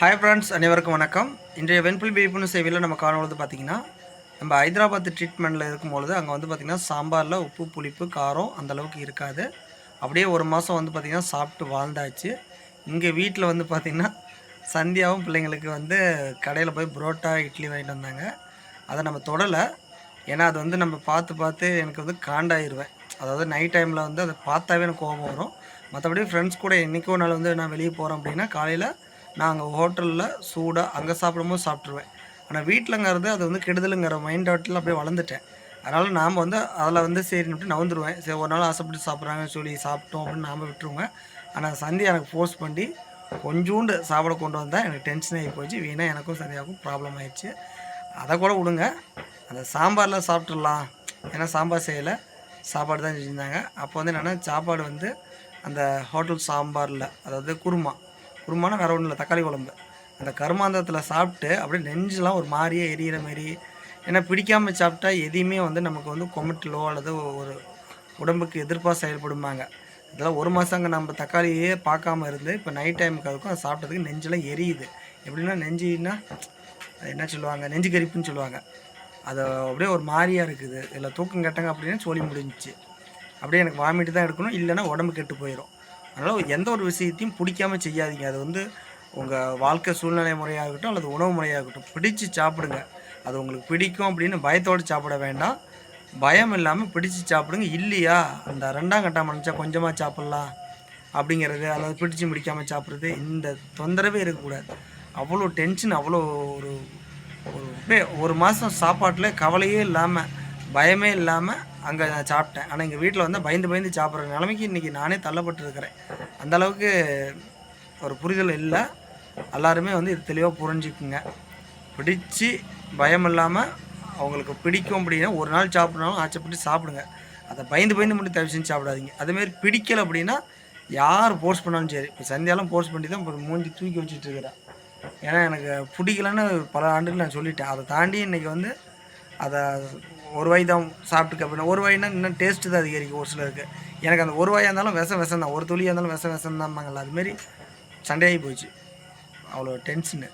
Hi friends அனைவருக்கும் வணக்கம். இன்றைய வெண்புல் விழிப்புணர்வு சேவையில் நம்ம காணும்பொழுது பார்த்திங்கன்னா நம்ம ஹைதராபாத் ட்ரீட்மெண்ட்டில் இருக்கும்பொழுது அங்கே வந்து பார்த்திங்கன்னா சாம்பாரில் உப்பு புளிப்பு காரம் அந்தளவுக்கு இருக்காது. அப்படியே ஒரு மாதம் வந்து பார்த்திங்கன்னா சாப்பிட்டு வாழ்ந்தாச்சு. இங்கே வீட்டில் வந்து பார்த்திங்கன்னா சந்தியாவும் பிள்ளைங்களுக்கு வந்து கடையில் போய் புரோட்டா இட்லி வாங்கிட்டு வந்தாங்க. அதை நம்ம தொடலை. ஏன்னா அது வந்து நம்ம பார்த்து பார்த்து எனக்கு வந்து காண்டாயிருவேன். அதாவது நைட் டைமில் வந்து அதை பார்த்தாவே எனக்கு கோபம் வரும். மற்றபடி ஃப்ரெண்ட்ஸ் கூட என்றைக்கோ நாள் வந்து நான் வெளியே போகிறேன் அப்படின்னா காலையில் நான் அங்கே ஹோட்டலில் சூடாக அங்கே சாப்பிடும்போது சாப்பிட்ருவேன் ஆனால் வீட்டிலங்கிறது அது வந்து கெடுதலுங்கிற மைண்ட் அவுட்டில் அப்படியே வளர்ந்துட்டேன். அதனால் நாம் வந்து அதில் வந்து சரின்னுட்டு நவுந்துருவேன் சரி ஒரு நாள் ஆசைப்பட்டு சாப்பிட்றாங்கன்னு சொல்லி சாப்பிட்டோம் அப்படின்னு நாம் விட்டுருவேன் ஆனால் சந்தி எனக்கு ஃபோர்ஸ் பண்ணி கொஞ்சோண்டு சாப்பிட கொண்டு வந்தால் எனக்கு டென்ஷன் ஆகி போச்சு. வீணாக எனக்கும் சரியாகவும் ப்ராப்ளம் ஆயிடுச்சு. அதை கூட விடுங்க. அந்த சாம்பாரில் சாப்பிட்றலாம் ஏன்னா சாம்பார் செய்யலை. சாப்பாடு தான் செஞ்சுருந்தாங்க. அப்போ வந்து என்னென்னா சாப்பாடு வந்து அந்த ஹோட்டல் சாம்பாரில் அதாவது குருமா. குருமானா வேறு ஒன்றும் இல்லை தக்காளி குழம்பு. அந்த கருமாந்தத்தில் சாப்பிட்டு அப்படியே நெஞ்செலாம் ஒரு மாதிரியே எரியிற மாரி. ஏன்னா பிடிக்காமல் சாப்பிட்டா எதையுமே வந்து நமக்கு வந்து கொமட்டலோ அல்லது ஒரு உடம்புக்கு எதிர்ப்பாக செயல்படுமாங்க இதெல்லாம் ஒரு மாதங்க நம்ம தக்காளியே பார்க்காம இருந்து இப்போ நைட் டைமுக்கு அதுக்கும் அதை சாப்பிட்டதுக்கு நெஞ்செல்லாம் எரியுது. எப்படின்னா நெஞ்சுன்னா என்ன சொல்லுவாங்க நெஞ்சு கரிப்புன்னு சொல்லுவாங்க. அது அப்படியே ஒரு மாதிரியாக இருக்குது. இதில் தூக்கம் கட்டங்க அப்படின்னு சொல்லி முடிஞ்சிச்சு. அப்படியே எனக்கு வாமிட்டு தான் எடுக்கணும். இல்லைன்னா உடம்பு கெட்டு போயிடும் அதனால் எந்த ஒரு விஷயத்தையும் பிடிக்காம செய்யாதீங்க. அது வந்து உங்கள் வாழ்க்கை சூழ்நிலை முறையாகட்டும் அல்லது உணவு முறையாக இருக்கட்டும். பிடிச்சு சாப்பிடுங்க. அது உங்களுக்கு பிடிக்கும் அப்படின்னு பயத்தோடு சாப்பிட வேண்டாம். பயம் இல்லாமல் பிடிச்சு சாப்பிடுங்க. இல்லையா? அந்த ரெண்டாம் கட்டம் நினச்சா கொஞ்சமாக சாப்பிட்லாம். அப்படிங்கிறது அல்லது பிடிச்சு முடிக்காமல் சாப்பிட்றது இந்த தொந்தரவே இருக்கக்கூடாது. அவ்வளோ டென்ஷன் அவ்வளோ ஒரு ஒரு ஒரு மாதம் சாப்பாட்டில் கவலையே இல்லாமல் பயமே இல்லாமல் அங்கே நான் சாப்பிட்டேன். ஆனால் எங்கள் வீட்டில் வந்து பயந்து பயந்து சாப்பிட்ற நிலைமைக்கு இன்றைக்கி நானே தள்ளப்பட்டிருக்கிறேன். அந்த அளவுக்கு ஒரு புரிதல் இல்லை. எல்லாருமே வந்து இது தெளிவாக புரிஞ்சுக்குங்க. பிடிச்சு பயம் இல்லாமல் அவங்களுக்கு பிடிக்கும் அப்படின்னா ஒரு நாள் சாப்பிட்னாலும் ஆச்சப்பட்டு சாப்பிடுங்க. அதை பயந்து பயந்து மட்டும் தயவு செஞ்சு சாப்பிடாதீங்க. அதேமாரி பிடிக்கல அப்படின்னா யார் போர்ஸ் பண்ணாலும் சரி. இப்போ சந்தியாலாம் போர்ஸ் பண்ணி தான் இப்போ மூஞ்சி தூக்கி வச்சுட்டு இருக்கிறேன் ஏன்னா எனக்கு பிடிக்கலன்னு பல ஆண்டுகள் நான் சொல்லிட்டேன். அதை தாண்டி இன்றைக்கி வந்து அதை ஒரு வாய் தான் சாப்பிட்டுக்க அப்படின்னா ஒரு வாய்னா இன்னும் டேஸ்ட்டு தான் அதிகரிக்கும் ஒரு சிலருக்கு. எனக்கு அந்த ஒரு வாயாக இருந்தாலும் விஷம் விஷம் தான் ஒரு துளியாக இருந்தாலும் விஷம் விஷம் தான்பாங்கல்ல அதுமாரி சண்டையாகி போச்சு. அவ்வளோ டென்ஷனு